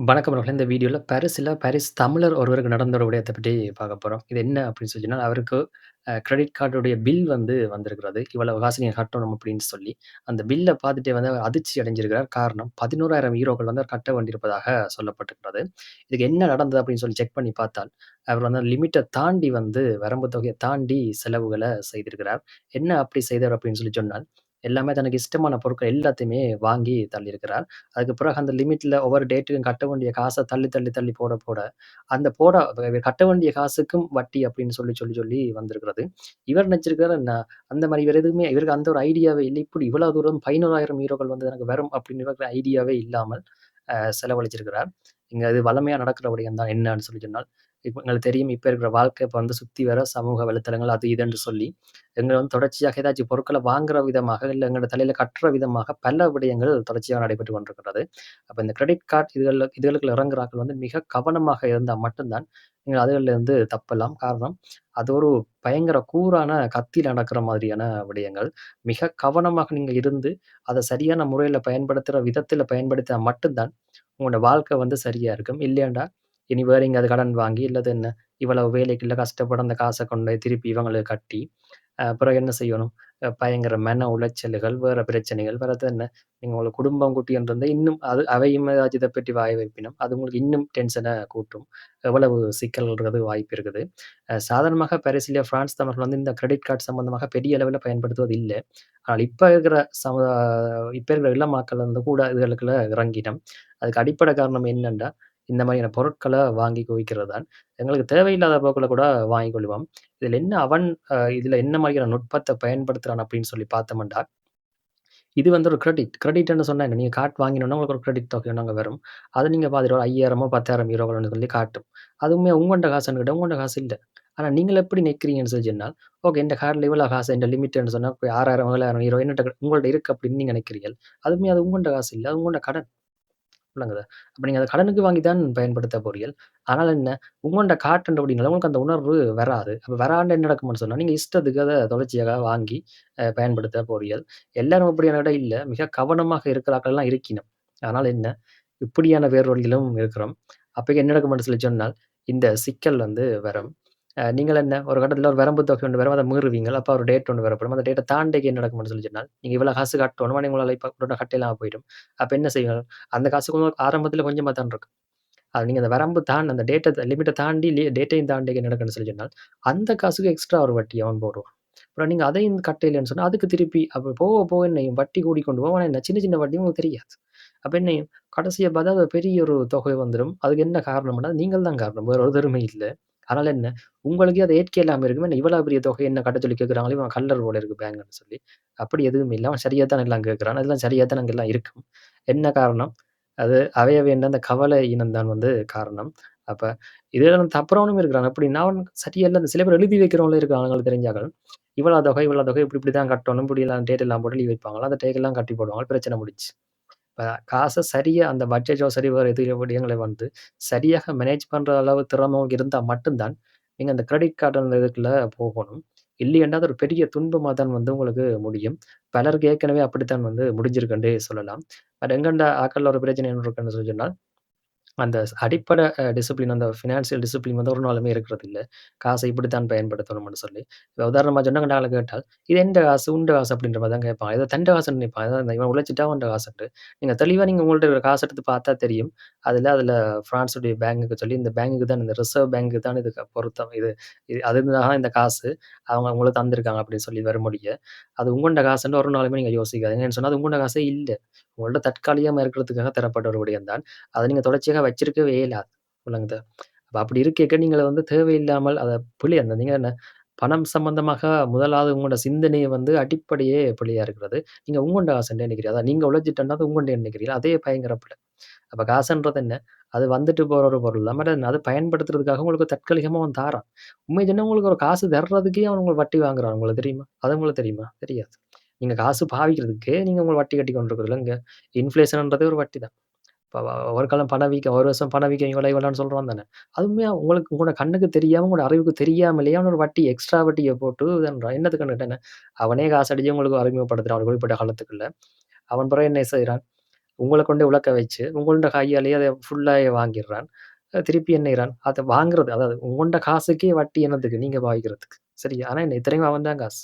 வணக்கம் நண்பர்களே. இந்த வீடியோல பாரிஸ்ல பாரிஸ் தமிழர் ஒருவருக்கு நடந்த ஒரு விடயத்த பற்றி பார்க்க போறோம். இது என்ன அப்படின்னு சொன்னீங்கன்னா, அவருக்கு அ கிரெடிட் கார்டுடைய பில் வந்து வந்திருக்கிறது. இவ்வளவு காசு நீங்க கட்டணும் அப்படின்னு சொல்லி. அந்த பில்ல பார்த்துட்டே வந்து அவர் அதிர்ச்சி அடைஞ்சிருக்கிறார். காரணம் பதினோராயிரம் ஹீரோக்கள் வந்து அவர் கட்ட வேண்டியிருப்பதாக சொல்லப்பட்டிருக்கிறது. இதுக்கு என்ன நடந்தது அப்படின்னு சொல்லி செக் பண்ணி பார்த்தால், அவர் வந்து லிமிட்ட தாண்டி வந்து வரம்பு தொகைய தாண்டி செலவுகள செய்திருக்கிறார். என்ன அப்படி செய்தார் அப்படின்னு சொல்லி சொன்னால், எல்லாமே தனக்கு இஷ்டமான பொருட்கள் எல்லாத்தையுமே வாங்கி தள்ளியிருக்கிறார். அதுக்கு பிறகு அந்த லிமிட்ல ஒவ்வொரு டேட்டுக்கும் கட்ட வேண்டிய காச தள்ளி, தள்ளி, தள்ளி போட, போட அந்த போட கட்ட வேண்டிய காசுக்கும் வட்டி அப்படின்னு சொல்லி, சொல்லி, சொல்லி வந்திருக்கிறது. இவர் நினைச்சிருக்காரு நான் அந்த மாரி இவர் எதுவுமே இவருக்கு அந்த ஒரு ஐடியாவே இல்ல. இப்படி இவ்வளவு தூரம் 15,000 யூரோக்கள் வந்து எனக்கு வரும் அப்படின்னு இவருக்கு ஐடியாவே இல்லாமல் அ செலவழிச்சிருக்கிறார். இங்கே அது வளமையாக நடக்கிற விடயம் தான் என்னன்னு சொல்லி சொன்னால், இப்போ எங்களுக்கு தெரியும் இப்போ இருக்கிற வாழ்க்கை இப்போ வந்து சுற்றி வர சமூக வலைத்தளங்கள் அது இதுன்னு சொல்லி, எங்களை வந்து தொடர்ச்சியாக ஏதாச்சும் பொருட்களை வாங்குற விதமாக, இல்லை எங்களோட தலையில் கட்டுற விதமாக பல விடயங்கள் தொடர்ச்சியாக நடைபெற்று கொண்டிருக்கிறது. அப்போ இந்த கிரெடிட் கார்டு இதுகளில் இதுகளுக்குள்ள இறங்குறாக்கள் வந்து மிக கவனமாக இருந்தால் மட்டும்தான் நீங்கள் அதுகளிலிருந்து தப்பலாம். காரணம், அது ஒரு பயங்கர கூறான கத்தியில் நடக்கிற மாதிரியான விடயங்கள். மிக கவனமாக நீங்கள் இருந்து, அதை சரியான முறையில் பயன்படுத்துகிற விதத்தில் பயன்படுத்தினா மட்டும்தான் உங்களோட வாழ்க்கை வந்து சரியா இருக்கும். இல்லையாண்டா, இனி வேற எங்கேயாவது கடன் வாங்கி, இல்லது என்ன இவ்வளவு வேலைக்குள்ள கஷ்டப்பட்டு அந்த காசை கொண்டு போய் திருப்பி இவங்களுக்கு கட்டி, அ பிறகு என்ன செய்யணும்? பயங்கர மன உளைச்சல்கள், வேற பிரச்சனைகள், வேறது என்ன? நீங்க உங்கள குடும்பம் குட்டின்னு இருந்தா இன்னும் அது அவையும் ஏதாச்சும் இத பற்றி வாய வைப்பினும், அது உங்களுக்கு இன்னும் டென்ஷன கூட்டும். எவ்வளவு சிக்கல்ன்றது வாய்ப்பு இருக்குது. அ சாதாரணமாக பாரிஸ்ல பிரான்ஸ் தமிழர்கள் வந்து இந்த கிரெடிட் கார்ட் சம்பந்தமாக பெரிய அளவில பயன்படுத்துவது இல்ல. ஆனால் இப்ப இருக்கிற சம இப்ப இருக்கிற இளம் மக்கள் வந்து கூட இதுகளுக்குள்ள இறங்கினம். அதுக்கு அடிப்படை காரணம் என்னன்னா, இந்த மாதிரியான பொருட்களை வாங்கி குவிக்கிறது தான். எங்களுக்கு தேவையில்லாத பொருட்கள கூட வாங்கி கொள்வோம். இதில் என்ன அவன் இதில் என்ன மாதிரியான நுட்பத்தை பயன்படுத்துறான் அப்படின்னு சொல்லி பார்த்தோம்னா, இது வந்து ஒரு கிரெடிட். கிரெடிட்ன்னு சொன்னாங்க என்ன? நீங்க கார்ட் வாங்கினோம்னா உங்களுக்கு ஒரு கிரெடிட் தொகை நாங்கள் வரும். அதை நீங்க பார்த்துட்டு ஒரு 5,000மோ 10,000 யூரோக்கள்னு சொல்லி காட்டும். அதுவுமே உங்கண்ட காசுன்னு கேட்டா உங்கள்கிட்ட காசு இல்ல. ஆனா நீங்கள் எப்படி நினைக்கிறீங்கன்னு சொல்லி சொன்னால், ஓகே இந்த கார்டில் இவ்வளோ காசு இந்த லிமிட்ன்னு சொன்னா போய் 6,000 7,000 யூரோ என்னட்ட உங்கள்ட்ட இருக்கு அப்படின்னு நீங்க நினைக்கிறீர்கள். அதுவுமே அது உங்கண்ட காசு இல்லை அது உங்கள்கிட்ட கடன். விளங்குதா? அப்போ நீங்கள் அதை கடனுக்கு வாங்கி தான் பயன்படுத்த போறீர்கள். ஆனால் என்ன, உங்கண்ட காட்டுன்றபடினால உங்களுக்கு அந்த உணர்வு வராது. அப்போ வராண்ட என்ன நடக்கும்னு சொன்னால் நீங்கள் இஷ்டத்துக்கு அதை தொடர்ச்சியாக வாங்கி பயன்படுத்த போறீர்கள். எல்லாரும் அப்படியான இடம் இல்லை மிக கவனமாக இருக்கிற ஆட்கள்லாம் இருக்கினம். என்ன, இப்படியான வேரொழிகளும் இருக்கிறோம். அப்போ என்ன நடக்கும்னு சொல்லி சொன்னால், இந்த சிக்கல் வந்து வரும். நீங்கள் என்ன ஒரு கட்டத்தில் ஒரு வரம்பு தொகை ஒன்று வரும். அதை மீறுவீங்கள். அப்போ ஒரு டேட் ஒன்று வரப்படும். அந்த டேட்டை தாண்டிக்கு என்ன நடக்கும்னு சொல்லி சொன்னால், நீங்கள் இவ்வளோ காசு கட்டணும். ஆனா இப்போ உடனே கட்டையெல்லாம் போயிடும். அப்போ என்ன செய்வீங்க அந்த காசு உங்களுக்கு கொஞ்சமாக தான் இருக்கும். அது நீங்கள் அந்த வரம்பு தாண்டி அந்த டேட்டை லிமிட்டை தாண்டி டேட்டையும் தாண்டி என்ன சொல்லி சொன்னால், அந்த காசுக்கு எக்ஸ்ட்ரா ஒரு வட்டி அவன் போடுவான். அப்புறம் நீங்கள் அதையும் கட்டையிலன்னு சொன்னால் அதுக்கு திருப்பி அப்போ போக, போக என்னையும் வட்டி கூடிக்கொண்டு கொண்டு போவோம் என்ன சின்ன, சின்ன வட்டி உங்களுக்கு தெரியாது. அப்போ என்னையும் கடைசியை பார்த்தா அது பெரிய ஒரு தொகை வந்துடும் அதுக்கு என்ன காரணம்னா, நீங்கள் தான் காரணம். வேறு ஒரு தருமை இல்லை அதனால என்ன, உங்களுக்கே அதை ஏற்க இல்லாமல் இருக்குமே என்ன இவ்வளவு பெரிய தொகை என்ன கட்ட சொல்லி கேட்கிறாங்களே, இவன் கல்லர் போல இருக்கு பேங்க்னு சொல்லி. அப்படி எதுவும் இல்லை அவன் சரியா தான் எல்லாம் கேட்குறான் அதெல்லாம் சரியா தான் அங்க எல்லாம் இருக்கும். என்ன காரணம்? அது அவையவேண்ட அந்த கவலை இனம் தான் வந்து காரணம். அப்ப இதுல தப்புறவனும் இருக்கிறான். அப்படி அவன் சரியா அந்த சில பேர் எழுதி வைக்கிறவங்களும் இருக்காங்க. எங்களுக்கு தெரிஞ்சாக்கள். இவ்வளோ தொகை, இவ்வளோ தொகை இப்படி இப்படி தான் கட்டணும். எல்லாம் டேட் எல்லாம் போட்டு எழுதி வைப்பாங்களா அந்த டேக் எல்லாம் கட்டி போடுவாங்க. பிரச்சனை முடிச்சு இப்ப சரியாக அந்த பட்ஜெட்டோ சரி வர எது விடயங்கள வந்து சரியாக மேனேஜ் பண்ணுற அளவு திறமை இருந்தால் மட்டும்தான் நீங்கள் அந்த கிரெடிட் கார்டு அந்த இதுக்குள்ள போகணும். இல்லையென்றா அது ஒரு பெரிய துன்பமாக தான் வந்து உங்களுக்கு முடியும். பலருக்கு ஏற்கனவே அப்படித்தான் வந்து முடிஞ்சிருக்குன்றே சொல்லலாம். பட் எங்கண்ட ஆக்களில் ஒரு பிரச்சனை என்ன இருக்குன்னு சொல்லி சொன்னால், அந்த ஸ் அடிப்படை அ டிசிப்ளின் அந்த ஃபினான்சியல் டிசிப்ளின் வந்து ஒரு நாளுமே இருக்கிறதில்ல. காசை இப்படித்தான் பயன்படுத்தணும்னு சொல்லி. இப்ப உதாரணமா சொன்னா கேட்டால், "இது எந்த காசு? உண்ட காசு" அப்படின்ற மாரி தான் கேட்பான். ஏதோ தண்ட காசுன்னு நினைப்பான். அதான் இவன் உழைச்சிட்டா அவன்ட காசுன்ட்டு. நீங்க தெளிவா நீங்க உங்கள்ட்ட இருக்கிற காச எடுத்து பார்த்தா தெரியும். அதுல அதுல பிரான்ஸுடைய பேங்குக்கு சொல்லி இந்த பேங்குக்கு தான் இந்த ரிசர்வ் பேங்க்கு தான் இதுக்கு பொருத்தம். இது இது அது தான் இந்த காசு. அவங்க உங்களுக்கு தந்திருக்காங்க அப்படின்னு சொல்லி வர முடிய, அது உங்கண்ட காசுன்னு ஒரு நாளுமே நீங்க யோசிக்காதீங்க. ஏன்னு சொன்னா அது உங்கண்ட காசே இல்ல. உங்கள்ட்ட தற்காலிகமா இருக்கிறதுக்காக தரப்பட்ட ஒரு விடயம் தான். அத நீங்க தொடர்ச்சியாக வச்சிருக்கவே இயலாது. விளங்குதா? அப்ப அப்படி இருக்கேக்க நீங்க வந்து தேவையில்லாமல் அத பிழை அந்த நீங்க என்ன பணம் சம்பந்தமாக முதலாவது உங்களோட சிந்தனையை வந்து அடிப்படையே பிழையா இருக்கிறது. நீங்க உங்கண்ட காசுன்னு நினைக்கிறீங்க. அதான் நீங்க உழைச்சிட்டன்னா அது உங்கண்ட நினைக்கிறீங்க. அதே பயங்கர பிழை. அப்ப காசுன்றது என்ன? அது வந்துட்டு போற ஒரு பொருள் தான். பட் பயன்படுத்துறதுக்காக உங்களுக்கு தற்காலிகமா அவன் தாரான். உண்மைய சொன்னா உங்களுக்கு ஒரு காசு தர்றதுக்கே அவன் உங்களுக்கு வட்டி வாங்குறான். உங்களுக்கு தெரியுமா? அது உங்களுக்கு தெரியுமா? தெரியாது. நீங்க காசு பாவிக்கிறதுக்கு நீங்க உங்க வட்டி கட்டிக் கொண்டிருக்கிறதுல இங்க இன்ஃப்ளேஷன்ன்றதே ஒரு வட்டி தான். இப்ப ஒரு காலம் பணவீக்கம், ஒரு வருஷம் பணவீக்கம் இவ்வளோ இவ்வளோன்னு சொல்றான் தானே. அதுவுமே உங்களுக்கு உங்களோட கண்ணுக்கு தெரியாம, உங்களோட அறிவுக்கு தெரியாமலேயே அவன் ஒரு வட்டி எக்ஸ்ட்ரா வட்டிய போட்டு இதுன்றான். என்னத்துக்குன்னு கேட்டா என்ன, அவனே காசு அடிச்சு உங்களுக்கு அறிமுகப்படுத்துறான் ஒரு குறிப்பிட்ட காலத்துக்குள்ள. அவன் பிறகு என்ன செய்றான்? உங்கள கொண்டே உழக்க வச்சு, உங்களோட கையாலேயே அத ஃபுல்லா வாங்கிடுறான் அ திருப்பி என்ன அதை அத வாங்குறது அதாவது உங்கள்ட காசுக்கே வட்டி என்னத்துக்கு? நீங்க பாவிக்கிறதுக்கு. சரியா? ஆனா என்ன இத்தனைக்கும் அவன் தான் காசு.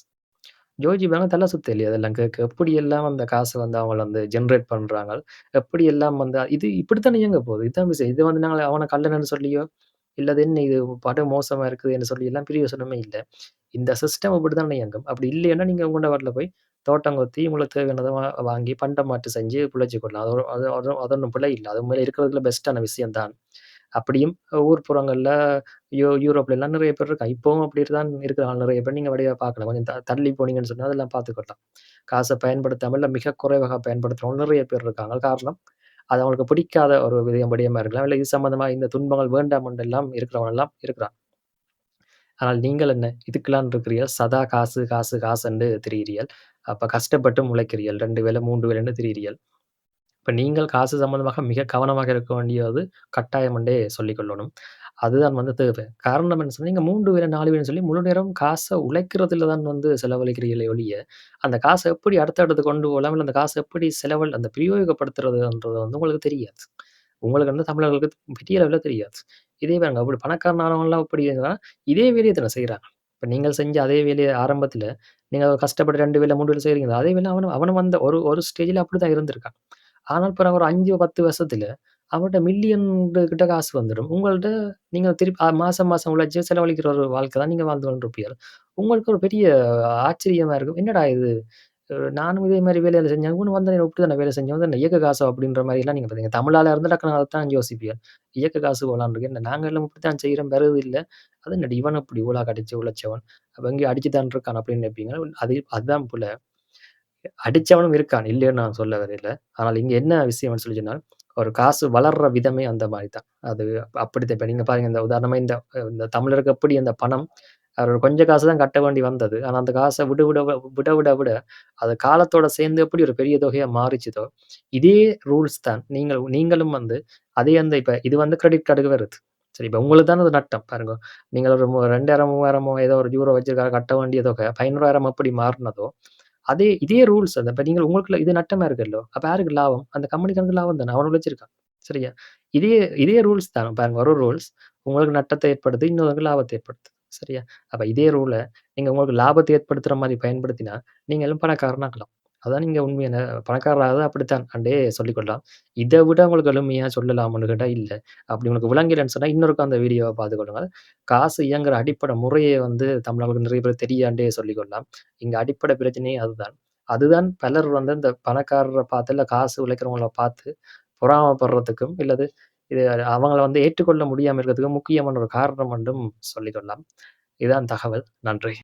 ஜோஜி பேங்க் தல சுத்த இல்லையா அதெல்லாம் கேட்க. எப்படியெல்லாம் அந்த காசு வந்து அவங்கள வந்து ஜெனரேட் பண்றாங்க. எப்படியெல்லாம் வந்து இது இப்படித்தானே இயங்க போகுது. இதுதான் விஷயம். இது வந்து நாங்க அவன கள்ளன்னு சொல்லியோ, இல்ல அது என்ன இது படம் மோசமா இருக்குதுன்னு சொல்லிலாம் சொன்னமே இல்ல. இந்த சிஸ்டம் இப்படித்தானே இயங்கும். அப்படி இல்லைன்னா நீங்க உங்களோட பாட்டுல போய் தோட்டம் கொத்தி உங்களுக்கு தேவையானத வா வாங்கி பண்டம் செஞ்சு பிழைச்சுக் கொள்ளலாம். அது ஒரு அது அது அது ஒண்ணும் பிழை இல்ல. அது உண்மையிலே இருக்கிறதுல பெஸ்ட்டான விஷயம் தான். அப்படியும் ஊர்ப்புறங்கள்ல யூ யூரோப்லலாம் நிறைய பேர் இருக்கா இப்போவும் அப்படி தான் இருக்கிறாங்க நிறைய பேர். நீங்க வழியா பார்க்கலாம். கொஞ்சம் த தள்ளி போனீங்கன்னு சொன்னால் அதெல்லாம் பார்த்துக்கலாம். காசை பயன்படுத்தாமல் மிக குறைவாக பயன்படுத்துகிறவங்க நிறைய பேர் இருக்காங்க. காரணம், அது அவங்களுக்கு பிடிக்காத ஒரு விடயம் விடயமா இருக்கலாம். இல்லை இது சம்மந்தமா இந்த துன்பங்கள் வேண்டாம் எல்லாம் இருக்கிறவங்கெல்லாம் எல்லாம் இருக்கிறான். ஆனால் நீங்கள் என்ன? இதுக்கெல்லாம் இருக்கிறீர்கள். சதா காசு, காசு, காசுன்னு தெரியிறீர்கள் அப்ப கஷ்டப்பட்டும் உழைக்கிறீர்கள். 2 வேள, 3 வேளைன்னு திரியிறீர்கள். இப்ப நீங்கள் காசு சம்பந்தமாக மிக கவனமாக இருக்க வேண்டியது கட்டாயம் என்றே சொல்லிக் கொள்ளணும். அதுதான் வந்து தேவை. காரணம் என்ன சொன்னா, நீங்க 3 வேள, 4 வேளைன்னு சொல்லி முழு நேரம் காச உழைக்கிறதுல தான் வந்து செலவழிக்கிறீர்களே ஒழிய, அந்த காச எப்படி அடுத்த இடத்துக்கு கொண்டு போலாம், இல்ல அந்த காச எப்படி செலவழ் அந்த பிரயோகப்படுத்துறதுன்றது வந்து உங்களுக்கு தெரியாது. உங்களுக்கு வந்து தமிழர்களுக்கு பெரிய அளவுல தெரியாது. இதே பாருங்க அப்படி பணக்காரன் எப்படி இதே வேலைய தானே செய்றாங்க. இப்ப நீங்கள் செஞ்ச அதே வேலைய ஆரம்பத்துல, நீங்க கஷ்டப்பட்டு 2 வேள, 3 வேலை செய்றீங்கல்ல, அதே வேள அவனும் அவனும் வந்த ஒரு ஒரு ஸ்டேஜ்ல அப்படித்தான் இருந்திருக்கான். ஆனால் பிறகு ஒரு 5, 10 வருஷத்துல அவர்ட்ட மில்லியன் கிட்ட காசு வந்துரும். உங்கள்ட்ட நீங்க திருப்பி மாதம் மாசம் மாசம் உழைச்சு செலவழிக்கிற ஒரு வாழ்க்கை தான் நீங்க வாழ்ந்து கொண்டிருப்பீர்கள். உங்களுக்கு ஒரு பெரிய ஆச்சரியமா இருக்கும். என்னடா இது? நானும் இதே மாரி வேலையில செஞ்சேன். இவனும் இப்படி தானே வேலை செஞ்சோம். வந்து என்ன இயக்க காசா? அப்படின்ற மாரிலாம் நீங்க பார்த்தீங்க. தமிழால் இருந்தால் இருந்தா டக்குனு அதத்தான் யோசிப்பீர்கள். இயக்க காசு போலான்னு இருக்கு. என்ன நாங்க எல்லாம் இப்படித்தான் செய்றோம். பிறகு இல்ல. அது என்னடி இவன் இப்படி இவ்வளோ கடிச்சு உழைச்சவன். அப்ப இங்கே அடிச்சு தான் இருக்கான் அப்படின்னு நினைப்பீங்க. அது அதுதான் புல. அடிச்சவனும் இருக்கான். இல்லைன்னு நான் சொல்ல வரல. ஆனால் இங்க என்ன விஷயம்னு சொல்லி சொன்னால் ஒரு காசு வளர்ற விதமே அந்த மாதிரி தான். அது அப்படித்தான். இப்போ நீங்க பாருங்க இந்த உதாரணமா இந்த இந்த தமிழருக்கு எப்படி அந்த பணம் அவர் கொஞ்ச காசு தான் கட்ட வேண்டி வந்தது. ஆனால் அந்த காசை விட விட விட விட விட அது காலத்தோட சேர்ந்து எப்படி ஒரு பெரிய தொகையா மாறிச்சுதோ, இதே ரூல்ஸ் தான் நீங்கள் நீங்களும் வந்து அதே அந்த இப்ப இது வந்து கிரெடிட் கார்டுக்கு வருது. சரி இப்ப உங்களுக்கு தானே அது நட்டம் பாருங்க. நீங்கள் ஒரு 2000 3000 ஏதோ ஒரு யூரோ வச்சு கட்ட வேண்டிய தொகை 15000 எப்படி மாறினதோ அதே இதே ரூல்ஸ் அது. இப்போ நீங்கள் உங்களுக்குள்ள இது நட்டமா இருக்குல்லோ, அப்போ யாருக்கு லாபம்? அந்த கம்பெனிக்காரனுக்கு லாபம் தானே. அவன் உழைச்சிருக்கான். சரியா? இதே இதே ரூல்ஸ் தான் பாருங்க. ஒரு ரூல்ஸ் உங்களுக்கு நட்டத்தை ஏற்படுது இன்னொருக்கு லாபத்தை ஏற்படுது சரியா? அப்போ இதே ரூலை நீங்கள் உங்களுக்கு லாபத்தை ஏற்படுத்துற மாதிரி பயன்படுத்தினா, நீங்களும் பணக்காரனாக்கலாம் அதான் நீங்க உண்மையான பணக்காரராக அப்படித்தான் அண்டே சொல்லிக் கொள்ளலாம். இத விட உங்களுக்கு எளிமையா சொல்லலாமான்னு கேட்டா இல்ல. அப்படி உங்களுக்கு விளங்கலன்னு சொன்னா இன்னொருக்கா அந்த வீடியோவ பார்த்துக்கொள்ளுங்க காசு இயங்குற அடிப்படை முறையே வந்து தமிழர்களுக்கு நிறைய பேருக்கு தெரியாண்டே சொல்லிக்கொள்ளலாம் இங்க அடிப்படை பிரச்சனையே அதுதான். அதுதான் பலர் வந்து இந்த பணக்காரர பார்த்து, இல்ல காசு உழைக்கிறவங்கள பார்த்து பொறாமைப்படுறதுக்கும், இல்லது இது அவங்கள வந்து ஏற்றுக்கொள்ள முடியாம இருக்கிறதுக்கும் முக்கியமான ஒரு காரணம் என்றும் சொல்லிக்கொள்ளலாம் இதுதான் தகவல். நன்றி.